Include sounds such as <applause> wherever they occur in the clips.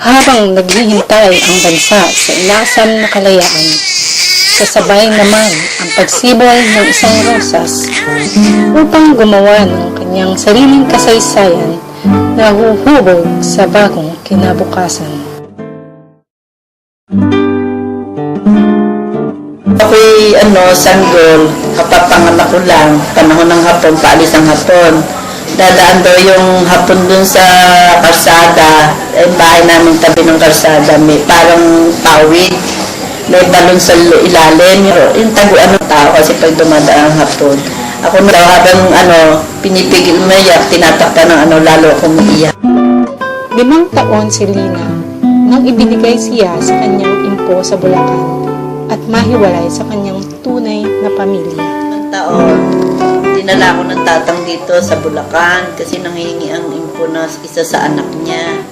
Habang naghihintay ang bansa sa inasam na kalayaan, kasabay naman ang pagsibol ng isang rosas upang gumawa ng kanyang sariling kasaysayan na huhubog sa bagong kinabukasan. Ako'y ano, sanggol, kapapanganak ko lang, panahon ng hapon, paalis ng hapon. Dadaan daw yung hapon dun sa karsada, eh, bahay namin tabi ng karsada, may parang tawid, may balon sa ilalim, yung taguan ng tao kasi pag dumadaan ang hapon. Ako na daw habang ano, pinipigil mo iyak, tinatakpan ng ano, lalo akong umiiyak. Limang taon si Lina nang ibinigay siya sa kanyang impo sa Bulacan at mahiwalay sa kanyang tunay na pamilya. ng taon, dinala ko ng tatang dito sa Bulacan kasi nanghihingi ang info na isa sa anak niya.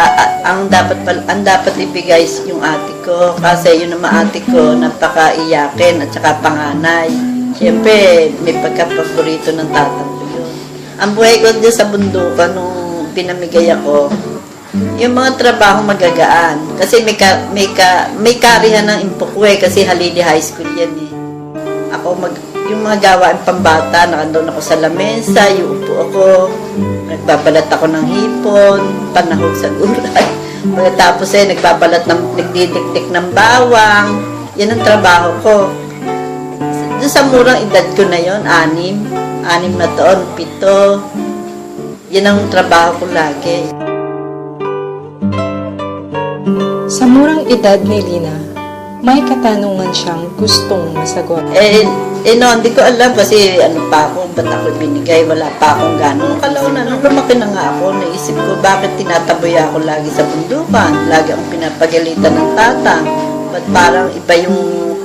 A- ang dapat pal- ang dapat ibigay yung ate ko kasi yun ang ate ko napakaiyakin at saka panganay. Siyempre, may pagkapaborito ng tatang ko yun. Ang buhay ko dyan sa bundukan nung pinamigay ako, yung mga trabaho magagaan. Kasi may, ka, may, ka, may karihan ng eh, kasi Halili High School yan eh. Ako, mag, yung mga gawain pambata, nakandun ako sa lamesa, yuupo ako, nagbabalat ako ng hipon, panahog sa gulay. <laughs> Pagkatapos eh, nagbabalat ng, nagdidikdik ng bawang. Yan ang trabaho ko. Doon sa murang edad ko na yon anim, anim na taon, pito. Yan ang trabaho ko lagi. Sa murang edad ni Lina, may katanungan siyang gustong masagot. Eh, eh no, hindi ko alam kasi ano pa ako, ba't ako binigay, wala pa akong gano'n. Kalaunan, nung lumaki na nga ako, naisip ko, bakit tinataboy ako lagi sa bundukan? Lagi akong pinapagalitan ng tatang. Ba't parang iba yung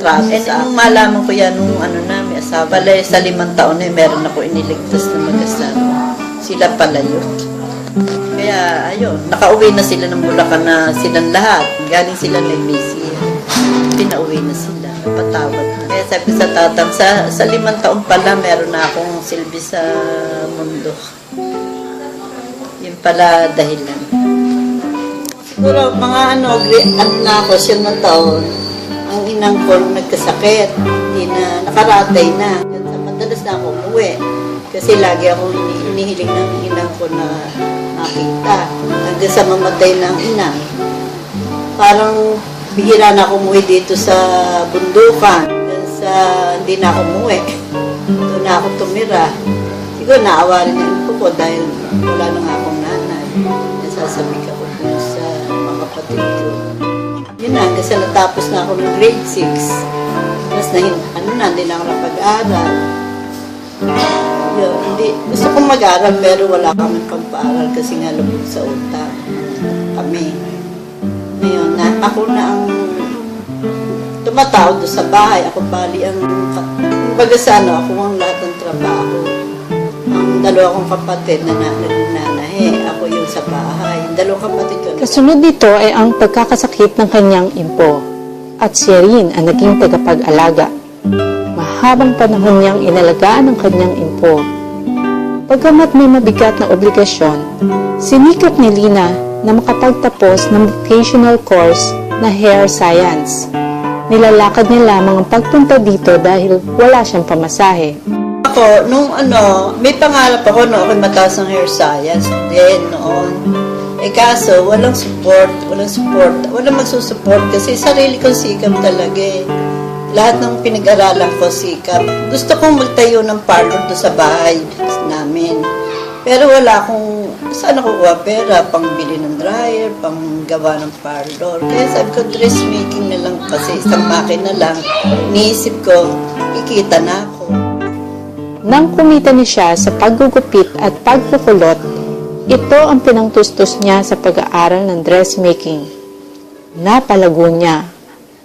trato sa akin? Nung malaman ko yan, nung ano na, may asawa, Bale, sa limang taon na meron ako iniligtas na mag-asawa. Sila pala yun. Kaya, ayun, nakauwi na sila ng Bulacan na silang lahat. Galing sila ng Missy. Pinauwi na sila. Napatawad na. Kaya sabi sa tatang, sa, sa limang taon pala, meron na akong silbi sa mundo. Yun pala dahilan. Siguro, mga ano, ano na ako, siyam na taon, ang inang ko nagkasakit, hindi na, nakaratay na. Kaya madalas na ako umuwi. Kasi lagi ako ini- inihiling ng inang ko na makita. Hanggang sa mamatay ng inang. Parang bihira na ako dito sa bundukan. Sa hindi na ako umuwi. Doon na ako tumira. Siguro naawa rin yung ko dahil wala na nga akong nanay. Nasasabik ako dun sa mga kapatid ko. Yun na, sa natapos na ako ng grade 6. Tapos na, ano na, hindi na ako napag-aral. Yun, hindi, gusto kong mag-aral pero wala kami pang-paaral kasi nga lubog sa utang kami. Ngayon, na, ako na ang tumatao doon sa bahay. Ako bali ang, kumbaga sa ano, ako ang lahat ng trabaho. Ang dalawa kong kapatid na na nagnanahe, ako yung sa bahay. Yung dalawang kapatid ko, Kasunod nito ay ang pagkakasakit ng kanyang impo at siya rin ang naging tagapag-alaga. Mahabang panahon niyang inalagaan ang kanyang impo. Pagkamat may mabigat na obligasyon, sinikap ni Lina na makapagtapos ng vocational course na hair science. Nilalakad niya lamang ang pagpunta dito dahil wala siyang pamasahe. Ako, nung ano, may pangarap ako no, ako mataas ng hair science din noon. Eh kaso, walang support, walang support, walang magsusupport kasi sarili kong sikap talaga eh. Lahat ng pinag-aralan ko sikap. Gusto kong magtayo ng parlor doon sa bahay namin. Pero wala akong, saan ako kuha pera? Pang bili ng dryer, pang gawa ng parlor. Kaya sabi ko, dressmaking na lang kasi isang makina lang. Niisip ko, kikita na ako. Nang kumita niya siya sa paggugupit at pagkukulot, ito ang pinangtustos niya sa pag-aaral ng dressmaking. Napalago niya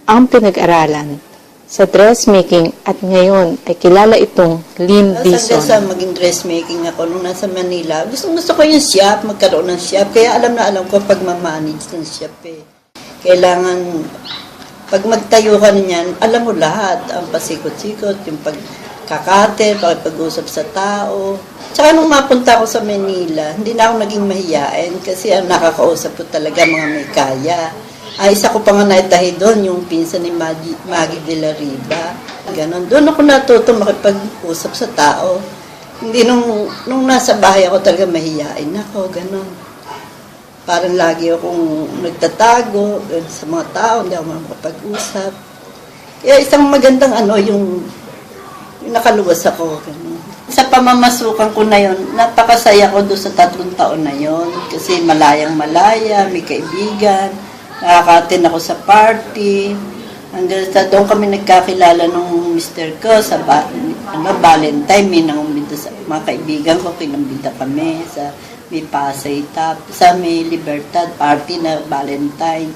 ang pinag-aralan sa dressmaking at ngayon ay kilala itong Lynn Dison. sa maging dressmaking ako nung nasa Manila, gusto gusto ko yung shop, magkaroon ng shop. Kaya alam na alam ko pag mamanage ng shop eh. Kailangan, pag magtayo ka niyan, alam mo lahat. Ang pasikot-sikot, yung pag pakikakate, pakipag-usap sa tao. Tsaka nung mapunta ako sa Manila, hindi na ako naging mahiyain kasi ang nakakausap ko talaga mga may kaya. Ay, isa ko pa nga naitahi doon, yung pinsan ni Maggie, Maggie de la Riva. Ganon. Doon ako natuto makipag-usap sa tao. Hindi nung, nung nasa bahay ako talaga mahiyain ako, ganon. Parang lagi akong nagtatago sa mga tao, hindi ako makapag-usap. Kaya isang magandang ano, yung, yung nakaluwas ako. Ganun. Sa pamamasukan ko na yon, napakasaya ko doon sa tatlong taon na yon. Kasi malayang malaya, may kaibigan, nakakatin ako sa party. Hanggang sa doon kami nagkakilala nung mister ko sa ba, ano, Valentine, may nangumbida sa mga kaibigan ko, kinambida kami sa may Pasay Tap, sa may Libertad party na Valentine.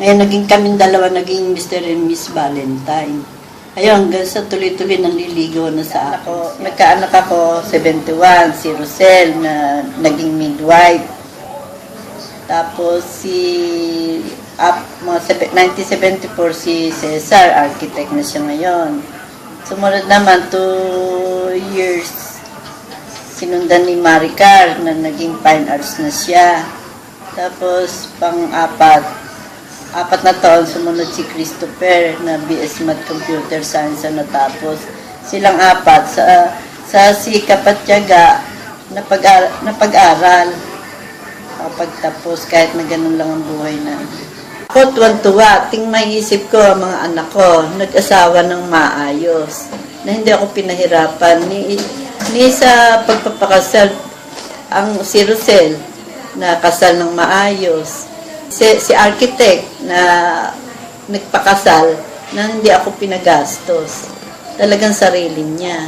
Ngayon, naging kaming dalawa, naging Mr. and Miss Valentine. Ayun, hanggang sa tuloy-tuloy nanliligaw na sa ako. Nagkaanak ako, 71, si Rosel, na naging midwife. Tapos si up, mga sebe- 1974 si Cesar, architect na siya ngayon. Sumunod naman, two years, sinundan ni Maricar na naging fine arts na siya. Tapos, pang-apat, apat na taon sumunod si Christopher na BS Math Computer Science na natapos. Silang apat sa sa sikap at tiyaga na, pag na pag-aral. Kapagtapos kahit na ganun lang ang buhay na. Ako tuwan-tuwa, ting maisip ko ang mga anak ko, nag-asawa ng maayos, na hindi ako pinahirapan ni, ni sa pagpapakasal ang si Rosel na kasal ng maayos. Si, si architect na nagpakasal na hindi ako pinagastos. Talagang sarili niya.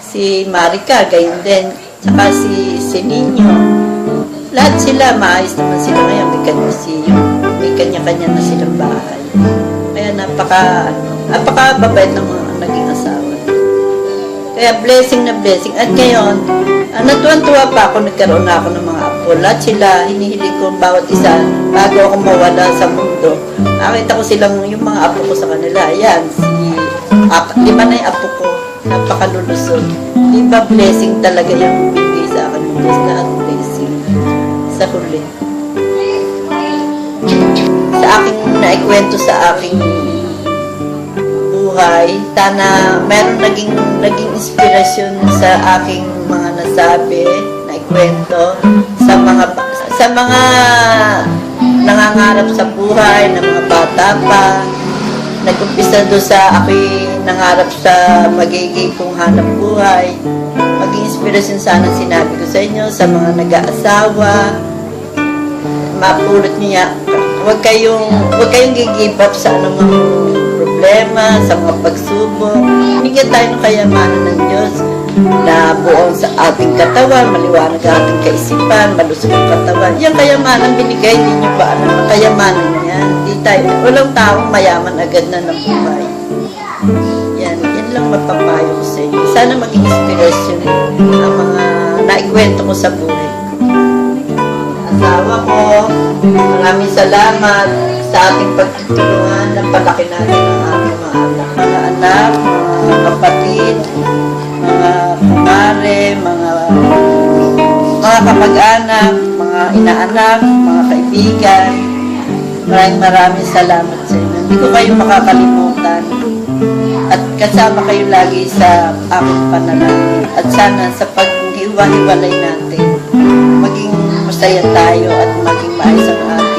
Si Marika, gayon din. Tsaka si, si Nino. Lahat sila, maayos naman sila ngayon. May may kanya-kanya na silang bahay. Kaya napaka, ano, napaka babait ng mga naging asawa. Kaya blessing na blessing. At ngayon, uh, natuwan-tuwa pa ako, nagkaroon na ako ng mga apo. Lahat sila, hinihiling ko bawat isa bago ako mawala sa mundo. Nakita ko silang, yung mga apo ko sa kanila. Ayan, si, ap, lima na yung apo ko. Napakalulusog. Di ba blessing talaga yung bigay sa akin ng Diyos lahat blessing sa huli. Sa aking naikwento sa aking buhay, sana meron naging naging inspirasyon sa aking mga nasabi, naikwento sa mga sa mga nangangarap sa buhay ng mga bata pa. Nag-umpisa sa aking nangarap sa magiging kong hanap buhay. Maging inspirasyon sana sinabi ko sa inyo, sa mga nag-aasawa, mapulot niya, huwag kayong, huwag kayong give up sa anumang problema, sa mga pagsubok. Bigyan tayo ng kayamanan ng Diyos na buong sa ating katawan, maliwanag ang ating kaisipan, malusog ang katawan. Yung kayamanan, binigay ninyo ba? Ano kayamanan yan? Di tayo, walang taong mayaman agad na ng buhay. Yan, yan lang mapapayo ko sa inyo. Sana maging inspiration ang mga naikwento ko sa buhay ko asawa ko. Maraming salamat sa ating pagtutulungan ng palaki natin ang ating mga anak. Mga anak, mga kapatid, mga kumare, mga mga kamag-anak, mga inaanak, mga kaibigan. Maraming maraming salamat sa inyo. Hindi ko kayo makakalimutan. At kasama kayo lagi sa aking panalangin. At sana sa paghiwa-hiwalay natin, maging masaya tayo at maging 白色的。